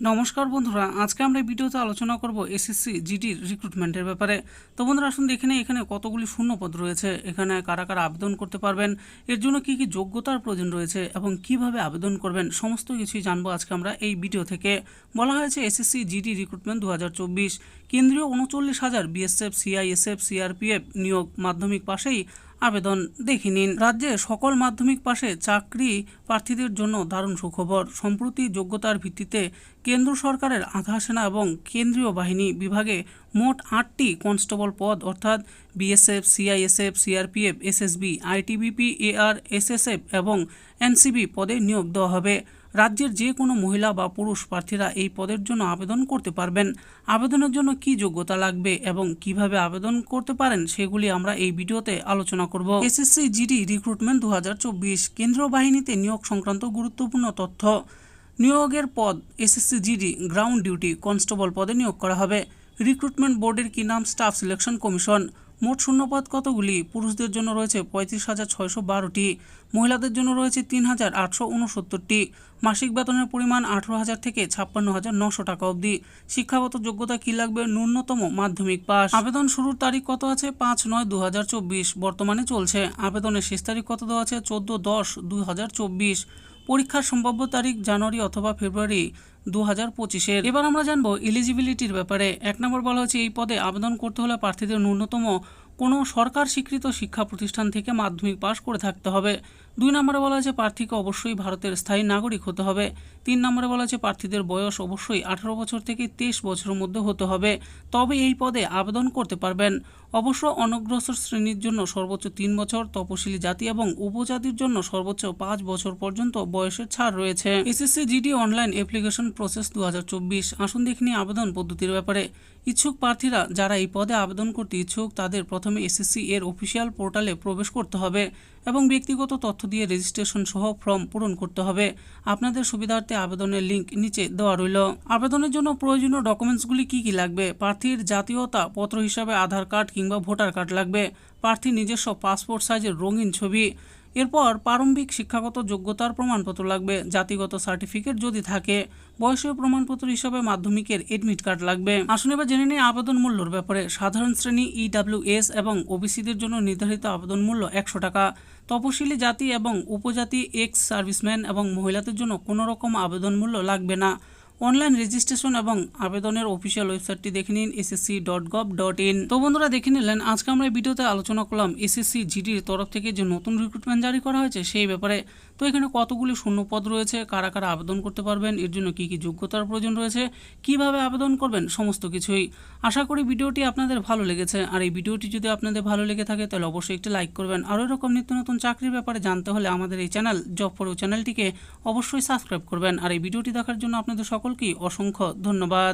নমস্কার বন্ধুরা, আজকে আমরা এই ভিডিওতে আলোচনা করব এসএসসি জিডির রিক্রুটমেন্টের ব্যাপারে। তো বন্ধুরা, আসুন দেখে নিই এখানে কতগুলি শূন্যপদ রয়েছে, এখানে কারা কারা আবেদন করতে পারবেন, এর জন্য কি কি যোগ্যতার প্রয়োজন রয়েছে এবং কীভাবে আবেদন করবেন, সমস্ত কিছুই জানব আজকে আমরা এই ভিডিও থেকে। বলা হয়েছে এসএসসি জিডি রিক্রুটমেন্ট দু হাজার চব্বিশ, কেন্দ্রীয় উনচল্লিশ হাজার বিএসএফ সিআইএসএফ সিআরপিএফ নিয়োগ মাধ্যমিক পাশেই আবেদন। দেখে নিন, রাজ্যে সকল মাধ্যমিক পাশে চাকরি প্রার্থীদের জন্য দারুণ সুখবর। সম্প্রতি যোগ্যতার ভিত্তিতে কেন্দ্র সরকারের আধা সেনা এবং কেন্দ্রীয় বাহিনী বিভাগে মোট আটটি কনস্টেবল পদ, অর্থাৎ BSF, CISF, CRPF, SSB, ITBP, AR, SSF এবং এনসিবি পদে নিয়োগ দেওয়া হবে। রাজ্যের যে কোনো মহিলা বা পুরুষ প্রার্থীরা এই পদের জন্য আবেদন করতে পারবেন। আবেদনের জন্য কি যোগ্যতা লাগবে এবং কীভাবে আবেদন করতে পারেন সেগুলি আমরা এই ভিডিওতে আলোচনা করব। এসএসসি জিডি রিক্রুটমেন্ট দু কেন্দ্রীয় বাহিনীতে নিয়োগ সংক্রান্ত গুরুত্বপূর্ণ তথ্য। নিয়োগের পদ SSC GD ground duty constable পদে নিয়োগ করা হবে। রিক্রুটমেন্ট বোর্ডের কি নাম স্টাফ সিলেকশন কমিশন? মোট শূন্যপদ কতগুলি? পুরুষদের জন্য রয়েছে পঁয়ত্রিশ হাজার ছয়শো বারোটি, মহিলাদের জন্য রয়েছে তিন হাজার আটশো উনসত্তরটি। মাসিক বেতনের পরিমাণ আঠেরো হাজার থেকে ছাপ্পান্ন হাজার নশো টাকা অবধি। শিক্ষাগত যোগ্যতা কি লাগবে? ন্যূনতম মাধ্যমিক পাস আবেদন শুরুর তারিখ কত আছে? পাঁচ নয় দু হাজার চব্বিশ। বর্তমানে চলছে। আবেদনের শেষ তারিখ কত দেওয়া আছে? চোদ্দ দশ দু হাজার চব্বিশ। পরীক্ষার সম্ভাব্য তারিখ জানুয়ারি অথবা ফেব্রুয়ারি দু হাজার পঁচিশের। এবার আমরা জানব এলিজিবিলিটির ব্যাপারে। এক নম্বর বলা হচ্ছে এই পদে আবেদন করতে হলে প্রার্থীদের ন্যূনতম কোনো সরকার স্বীকৃত শিক্ষা প্রতিষ্ঠান থেকে মাধ্যমিক পাশ করে থাকতে হবে। দুই নম্বরে বলা হয়েছে, প্রার্থীকে অবশ্যই ভারতের স্থায়ী নাগরিক হতে হবে। তিন নম্বরে বলা হয়েছে, প্রার্থীদের বয়স অবশ্যই আঠারো বছর থেকে তেইশ বছরের মধ্যে হতে হবে। তবে এই পদে আবেদন করতে পারবেন। অবশ্য অনগ্রসর শ্রেণির জন্য সর্বোচ্চ তিন বছর তপশিলি জাতি এবং উপজাতির জন্য সর্বোচ্চ পাঁচ বছর পর্যন্ত বয়সের ছাড় রয়েছে। SSC GD online application process দু হাজার চব্বিশ। আসুন দেখিনি আবেদন পদ্ধতির ব্যাপারে। ইচ্ছুক প্রার্থীরা যারা এই পদে আবেদন করতে ইচ্ছুক, তাদের প্রথমে এসএসসি এর অফিসিয়াল পোর্টালে প্রবেশ করতে হবে এবং ব্যক্তিগত তথ্য দিয়ে রেজিস্ট্রেশন সহ ফর্ম পূরণ করতে হবে। আপনাদের সুবিধার্থে আবেদনের লিঙ্ক নিচে দেওয়া রইল। আবেদনের জন্য প্রয়োজনীয় ডকুমেন্টসগুলি কি কি লাগবে? প্রার্থীর জাতীয়তা পত্র হিসাবে আধার কার্ড, কিংবা ভোটার কার্ড লাগবে। প্রার্থী নিজস্ব পাসপোর্ট সাইজের রঙিন ছবি। এরপর প্রারম্ভিক শিক্ষাগত যোগ্যতার প্রমাণপত্র লাগবে। জাতিগত সার্টিফিকেট যদি থাকে, বয়সীয় প্রমাণপত্র হিসাবে মাধ্যমিকের এডমিট কার্ড লাগবে। আসুন এবার জেনে নিই আবেদন মূল্যর ব্যাপারে। সাধারণ শ্রেণি ইডাব্লিউএস এবং ওবিসিদের জন্য নির্ধারিত আবেদন মূল্য একশো টাকা। তপশিলি জাতি এবং উপজাতি এক্স সার্ভিসম্যান এবং মহিলাদের জন্য কোনো রকম আবেদন মূল্য লাগবে না। অনলাইন রেজিস্ট্রেশন এবং আবেদনের অফিসিয়াল ওয়েবসাইটটি দেখে নিন SSC dot gov dot in. তো বন্ধুরা দেখে নিলেন, আজকে আমরা এই ভিডিওতে আলোচনা করলাম এসএসসি জিডির তরফ থেকে যে নতুন রিক্রুটমেন্ট জারি করা হয়েছে সেই ব্যাপারে। তো এখানে কতগুলি শূন্যপদ রয়েছে, কারা কারা আবেদন করতে পারবেন, এর জন্য কী কী যোগ্যতার প্রয়োজন রয়েছে, কীভাবে আবেদন করবেন, সমস্ত কিছুই। আশা করি ভিডিওটি আপনাদের ভালো লেগেছে। আর এই ভিডিওটি যদি আপনাদের ভালো লেগে থাকে, তাহলে অবশ্যই একটি লাইক করবেন। আরও এরকম নিত্য নতুন চাকরির ব্যাপারে জানতে হলে আমাদের এই চ্যানেল, জব ফর চ্যানেলটিকে অবশ্যই সাবস্ক্রাইব করবেন। আর এই ভিডিওটি দেখার জন্য আপনাদের সকলকেই অসংখ্য ধন্যবাদ।